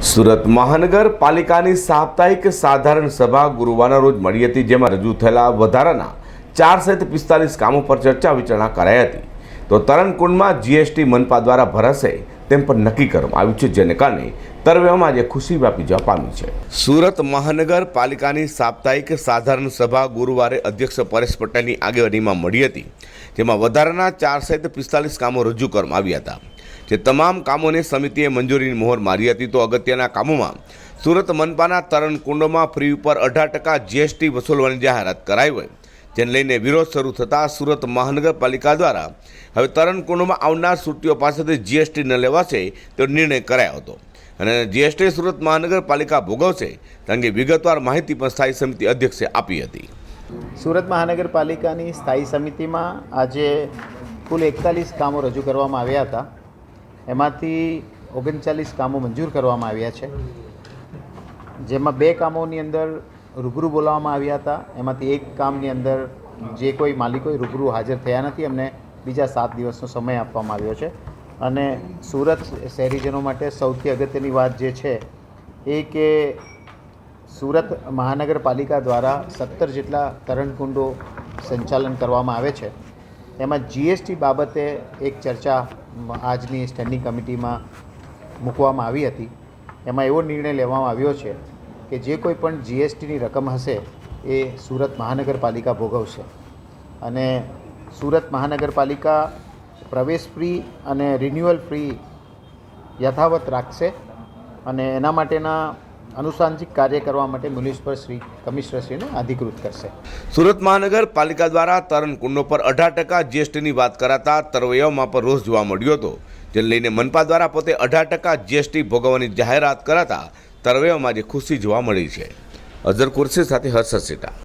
સુરત મહાનગરપાલિકાની સાપ્તાહિક સાધારણ સભા ગુરુવારના રોજ મળી હતી, જેમાં રજૂ થયેલા વધારાના ચાર સહિત પિસ્તાલીસ કામો પર ચર્ચા વિચારણા કરાઈ હતી. તો તરણકુંડમાં જીએસટી મનપા દ્વારા ભરાશે તેમ પણ નક્કી કરવામાં આવ્યું છે, જેને કારણે તરવેમાં આજે ખુશી વ્યાપી જવા પામી છે. સુરત મહાનગરપાલિકાની સાપ્તાહિક સાધારણ સભા ગુરુવારે અધ્યક્ષ પરેશ પટેલની આગેવાનીમાં મળી હતી, જેમાં વધારાના ચાર સહિત પિસ્તાલીસ કામો રજૂ કરવામાં આવ્યા હતા. જે તમામ કામોને સમિતિએ મંજૂરીની મોહર મારી હતી, તો અગત્યના કામોમાં સુરત મનપાના તરણકુંડોમાં ફ્રી ઉપર અઢાર ટકા જીએસટી વસૂલવાની જાહેરાત કરાઈ હોય. જેને લઈને વિરોધ શરૂ થતાં સુરત મહાનગરપાલિકા દ્વારા હવે તરણકુંડમાં આવનાર સુટીઓ પાસેથી જીએસટી ન લેવાશે તેવો નિર્ણય કરાયો હતો. અને જીએસટી સુરત મહાનગરપાલિકા ભોગવશે તે અંગે વિગતવાર માહિતી પણ સ્થાયી સમિતિ અધ્યક્ષે આપી હતી. સુરત મહાનગરપાલિકાની સ્થાયી સમિતિમાં આજે કુલ એકતાલીસ કામો રજૂ કરવામાં આવ્યા હતા. એમાંથી ઓગણચાલીસ કામો મંજૂર કરવામાં આવ્યા છે. જેમાં બે કામોની અંદર રૂબરૂ બોલાવવામાં આવ્યા હતા. એમાંથી એક કામની અંદર જે કોઈ માલિકોએ રૂબરૂ હાજર થયા નથી, એમને બીજા સાત દિવસનો સમય આપવામાં આવ્યો છે. અને સુરત શહેરીજનો માટે સૌથી અગત્યની વાત જે છે એ કે સુરત મહાનગરપાલિકા દ્વારા સત્તર જેટલા તરણકુંડો સંચાલન કરવામાં આવે છે. એમાં જીએસટી બાબતે એક ચર્ચા આજની સ્ટેન્ડિંગ કમિટીમાં મૂકવામાં આવી હતી. એમાં એવો નિર્ણય લેવામાં આવ્યો છે કે જે કોઈ પણ જીએસટીની રકમ હશે એ સુરત મહાનગરપાલિકા ભોગવશે. અને સુરત મહાનગરપાલિકા પ્રવેશ ફ્રી અને રિન્યુઅલ ફ્રી યથાવત રાખશે. અને એના માટેના આનુષાંગિક કાર્ય કરવા માટે મ્યુનિસિપલ શ્રી કમિશનરશ્રીને અધિકૃત કરશે. સુરત મહાનગરપાલિકા દ્વારા તરણ કુંડો પર અઢાર ટકા જીએસટીની વાત કરાતા તરવૈયાઓમાં પર રોષ જોવા મળ્યો હતો. જેને લઈને મનપા દ્વારા પોતે અઢાર ટકા જીએસટી ભોગવવાની જાહેરાત કરાતા તરવૈયાઓમાં જે ખુશી જોવા મળી છે. અઝર કુરશી સાથે હર્ષદ સેટા.